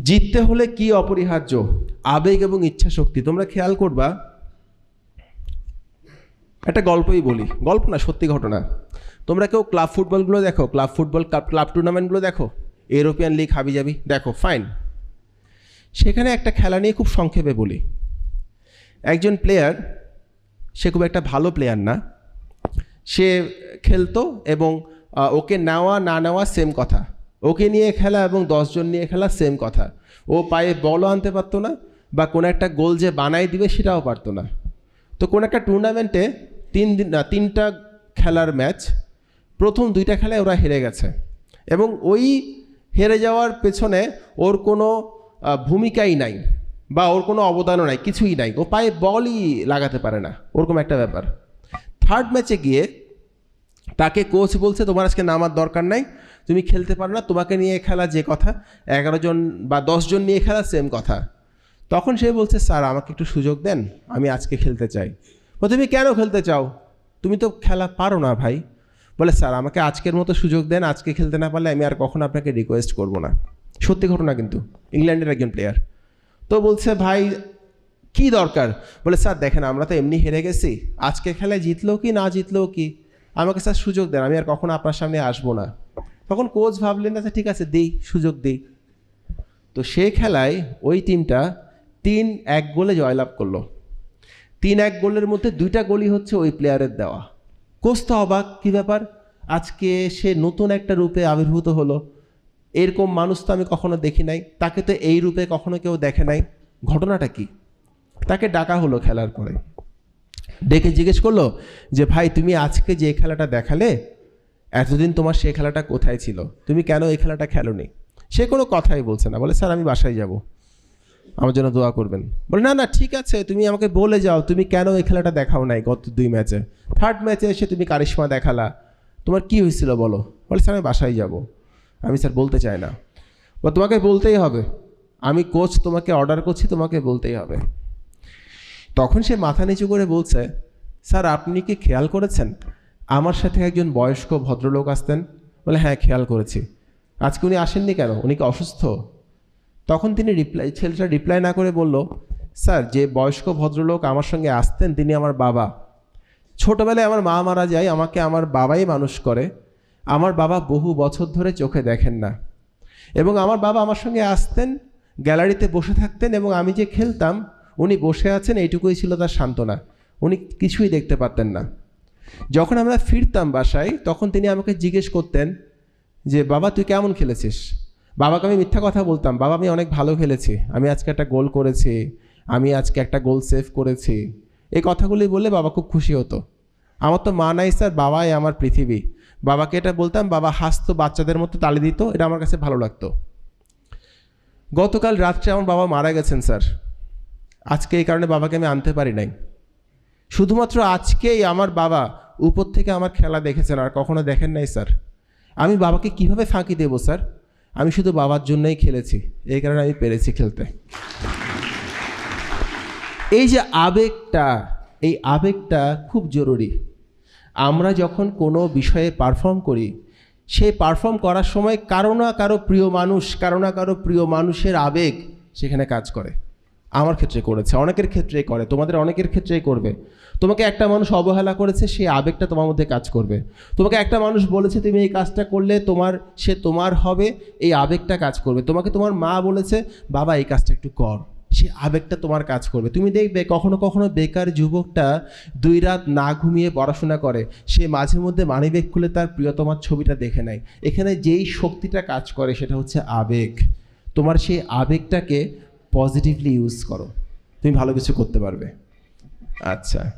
জিততে হলে কি অপরিহার্য? আবেগ এবং ইচ্ছা শক্তি তোমরা খেয়াল করবা, একটা গল্পই বলি। গল্প না, সত্যি ঘটনা। তোমরা কেউ ক্লাব ফুটবলগুলো দেখো? ক্লাব ফুটবল ক্লাব টুর্নামেন্টগুলো দেখো? ইউরোপিয়ান লিগ, হাবি যাবি দেখো, ফাইন। সেখানে একটা খেলা নিয়ে খুব সংক্ষেপে বলি। একজন প্লেয়ার, সে খুব একটা ভালো প্লেয়ার না। সে খেলতো এবং ওকে নেওয়া, না নেওয়া, সেম কথা। ওকে নিয়ে খেলা এবং দশজন নিয়ে খেলা সেম কথা। ও পায়ে বলও আনতে পারতো না বা কোনো একটা গোল যে বানাই দিবে সেটাও পারতো না। তো কোনো একটা টুর্নামেন্টে তিন দিন, না, তিনটা খেলার ম্যাচ প্রথম দুইটা খেলায় ওরা হেরে গেছে। এবং ওই হেরে যাওয়ার পেছনে ওর কোনো ভূমিকাই নাই বা ওর কোনো অবদানও নাই, কিছুই নাই। ও পায়ে বলই লাগাতে পারে না, ওরকম একটা ব্যাপার। থার্ড ম্যাচে গিয়ে তাকে কোচ বলছে তোমার আজকে নামার দরকার নাই তুমি খেলতে পারো না তোমাকে নিয়ে খেলা যে কথা এগারো জন বা দশ জন নিয়ে খেলা সেম কথা। তখন সে বলছে স্যার আমাকে একটু সুযোগ দেন আমি আজকে খেলতে চাই। বলে, তুমি কেন খেলতে চাও? তুমি তো খেলা পারো না ভাই। বলে স্যার আমাকে আজকের মতো সুযোগ দেন আজকে খেলতে না পারলে আমি আর কখনো আপনাকে রিকোয়েস্ট করব না। সত্যি ঘটনা কিন্তু ইংল্যান্ডের একজন প্লেয়ার তো বলছে ভাই কি দরকার? বলে স্যার দেখেন আমরা তো এমনি হেরে গেছি আজকে খেলায় জিতলো কি না জিতলো কি? আমাকে স্যার সুযোগ দেন, আমি আর কখনো আপনার সামনে আসব না। তখন কোচ ভাবলেন আচ্ছা ঠিক আছে, দিই, সুযোগ দিই। তো সে খেলায় ওই টিমটা তিন এক গোলে জয়লাভ করল। তিন এক গোলের মধ্যে দুইটা গোলই হচ্ছে ওই প্লেয়ারের দেওয়া। কোচ তো অবাক, কী ব্যাপার? আজকে সে নতুন একটা রূপে আবির্ভূত হলো। এরকম মানুষ তো আমি কখনো দেখি নাই। তাকে তো এই রূপে কখনো কেউ দেখে নাই। ঘটনাটা কি? তাকে ডাকা হলো খেলার পরে। ডেকে জিজ্ঞেস করল যে, ভাই, তুমি আজকে যে খেলাটা দেখালে, এতদিন তোমার সেই খেলাটা কোথায় ছিল? তুমি কেন এই খেলাটা খেলোনি? সে কোনো কথাই বলছে না। বলে, স্যার, আমি বাসায় যাব। আমার জন্য দোয়া করবেন। বলে, না না, ঠিক আছে, তুমি আমাকে বলে যাও, তুমি কেন এই খেলাটা দেখাও নাই গত দুই ম্যাচে? থার্ড ম্যাচে এসে তুমি কারিশমা দেখালা। তোমার কি হয়েছিল বলো? বলে, স্যার, আমি বাসায় যাব। আমি, স্যার, বলতে চাই না। বা তোমাকে বলতেই হবে। আমি কোচ তোমাকে অর্ডার করছি, তোমাকে বলতেই হবে। তখন সে মাথা নিচু করে বলছে, স্যার, আপনি কি খেয়াল করেছেন? আমার সাথে একজন বয়স্ক ভদ্রলোক আসতেন। বলে হ্যাঁ খেয়াল করেছি। আজকে উনি আসেননি কেন? উনি কি অসুস্থ? তখন তিনি রিপ্লাই ছেলেটা রিপ্লাই না করে বলল, স্যার, যে বয়স্ক ভদ্রলোক আমার সঙ্গে আসতেন, তিনি আমার বাবা। ছোটবেলায় আমার মা মারা যায়, আমাকে আমার বাবাই মানুষ করে। আমার বাবা বহু বছর ধরে চোখে দেখেন না। এবং আমার বাবা আমার সঙ্গে আসতেন, গ্যালারিতে বসে থাকতেন এবং আমি যে খেলতাম উনি বসে আছেন, এইটুকুই ছিল তার সান্ত্বনা। উনি কিছুই দেখতে পারতেন না। যখন আমরা ফিরতাম বাসায়, তখন তিনি আমাকে জিজ্ঞেস করতেন যে, বাবা, তুই কেমন খেলেছিস? বাবাকে আমি মিথ্যা কথা বলতাম, বাবা, আমি অনেক ভালো খেলেছি। আমি আজকে একটা গোল করেছি। আমি আজকে একটা গোল সেভ করেছি। এই কথাগুলি বললে বাবা খুব খুশি হতো। আমার তো মা নাই স্যার, বাবাই আমার পৃথিবী। বাবাকে এটা বলতাম, বাবা হাসতো বাচ্চাদের মতো তালি দিত, এটা আমার কাছে ভালো লাগতো। গতকাল রাত্রে আমার বাবা মারা গেছেন, স্যার। আজকে এই কারণে বাবাকে আমি আনতে পারি নাই। শুধুমাত্র আজকেই আমার বাবা উপর থেকে আমার খেলা দেখেছেন, আর কখনো দেখেন নাই, স্যার। আমি বাবাকে কীভাবে ফাঁকি দেবো, স্যার? আমি শুধু বাবার জন্যই খেলেছি, এই কারণে আমি পেরেছি খেলতে। এই যে আবেগটা, এই আবেগটা খুব জরুরি। আমরা যখন কোনো বিষয়ে পারফর্ম করি, সেই পারফর্ম করার সময় কারও না কারও প্রিয় মানুষ, কারও না কারও প্রিয় মানুষের আবেগ সেখানে কাজ করে। আমার ক্ষেত্রে করেছে, অনেকের ক্ষেত্রেই করে, তোমাদের অনেকের ক্ষেত্রেই করবে। তোমাকে একটা মানুষ অবহেলা করেছে সেই আবেগটা তোমার মধ্যে কাজ করবে। তোমাকে একটা মানুষ বলেছে, তুমি এই কাজটা করলে তোমার, সে তোমার হবে, এই আবেগটা কাজ করবে। তোমাকে তোমার মা বলেছে, বাবা, এই কাজটা একটু কর, সে আবেগটা তোমার কাজ করবে। তুমি দেখবে, কখনো কখনো বেকার যুবকটা দুই রাত না ঘুমিয়ে পড়াশোনা করে, সে মাঝে মধ্যে মানিব্যাগ খুলে তার প্রিয়তমার ছবিটা দেখে নেয়। এখানে যেই শক্তিটা কাজ করে, সেটা হচ্ছে আবেগ। তোমার সেই আবেগটাকে পজিটিভলি ইউজ করো। তুমি ভালো কিছু করতে পারবে। আচ্ছা।